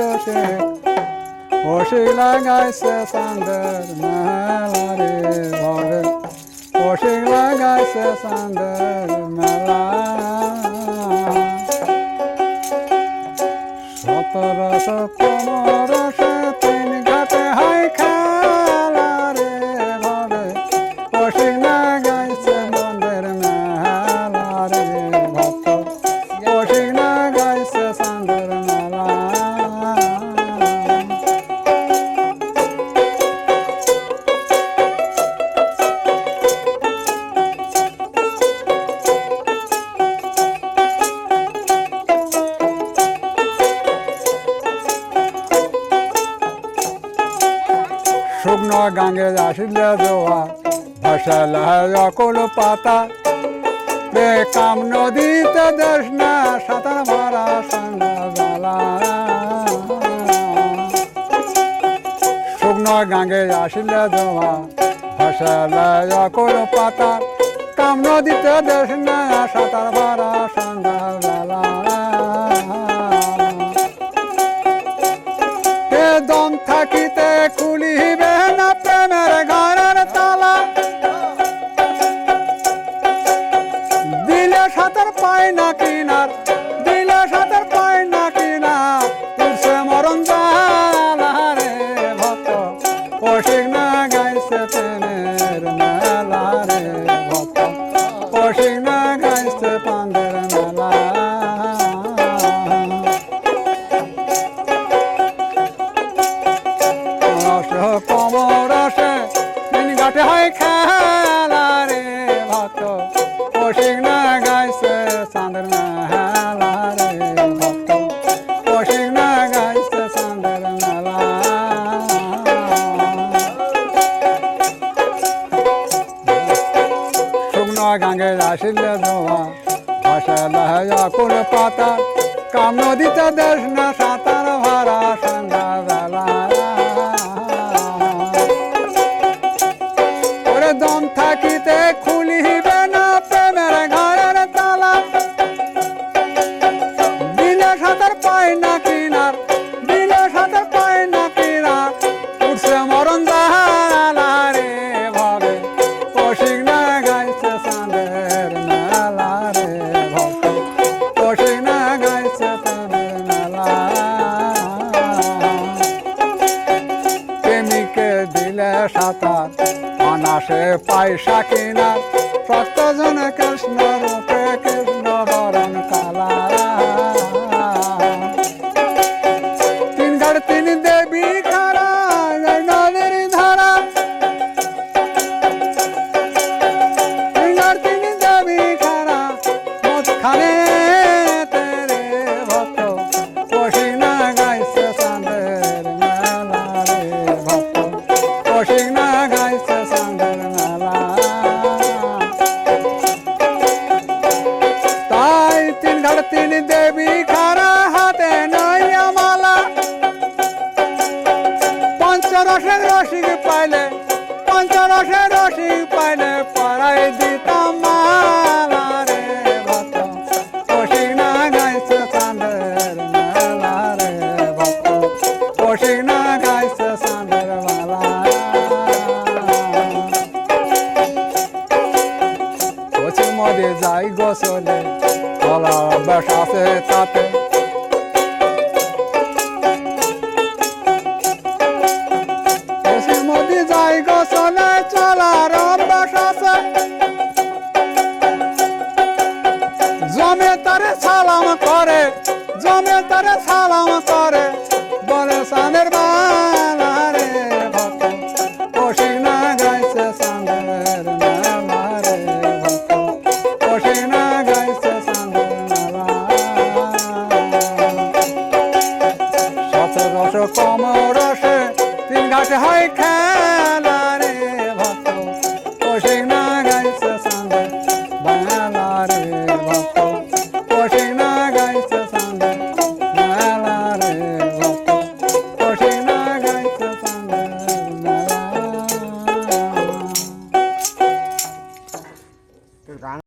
রসে ওষি লাগাইছে চাঁদের মেলা রে ভরে ওষি লাগাইছে চাঁদের মেলা শুকনো গাঙ্গে আসিলে জোয়া ভাসাল অকুল পাতা। বে কাম নদীতে দেশ না, সাঁতার ভরা সন্ধ্যাবেলা। শুকনো গাঙ্গে আসিলে জোয়া ভাসাল অকুল পাতা। কাম নদীতে দেশ না, সাঁতার ভরা সন্ধ্যাবেলা। পায় না কিনার, দিলে সাঁতার পায় কিনার। উঠছে মরণ ভক্ত, কৌশিক না গাইছে ভক্ত। কৌশিক না গাইছে কমর আসে দিন ঘাটে হয় খেলা। গাঙ্গে আসিলে ধোয়া ভাষা লহয়া কোন পাতা। কাম নদীতে দেশ না সাঁতার ভরা সাঁতার। অনাসে পয়সা কিনার পঞ্চরসের রসিক পাইলে, পঞ্চরসের রসিক পাইলে পড়াই দিতাম মালা রে ভক্ত। কৌশিক না গাইছে চাঁদের মেলা রে ভক্ত। কৌশিক না গাইছে চাঁদের মেলা কচির মধ্যে যাই গোসলে কলা বেশ আছে তাতে। জমে তারে সালাম করে বলে সানের মা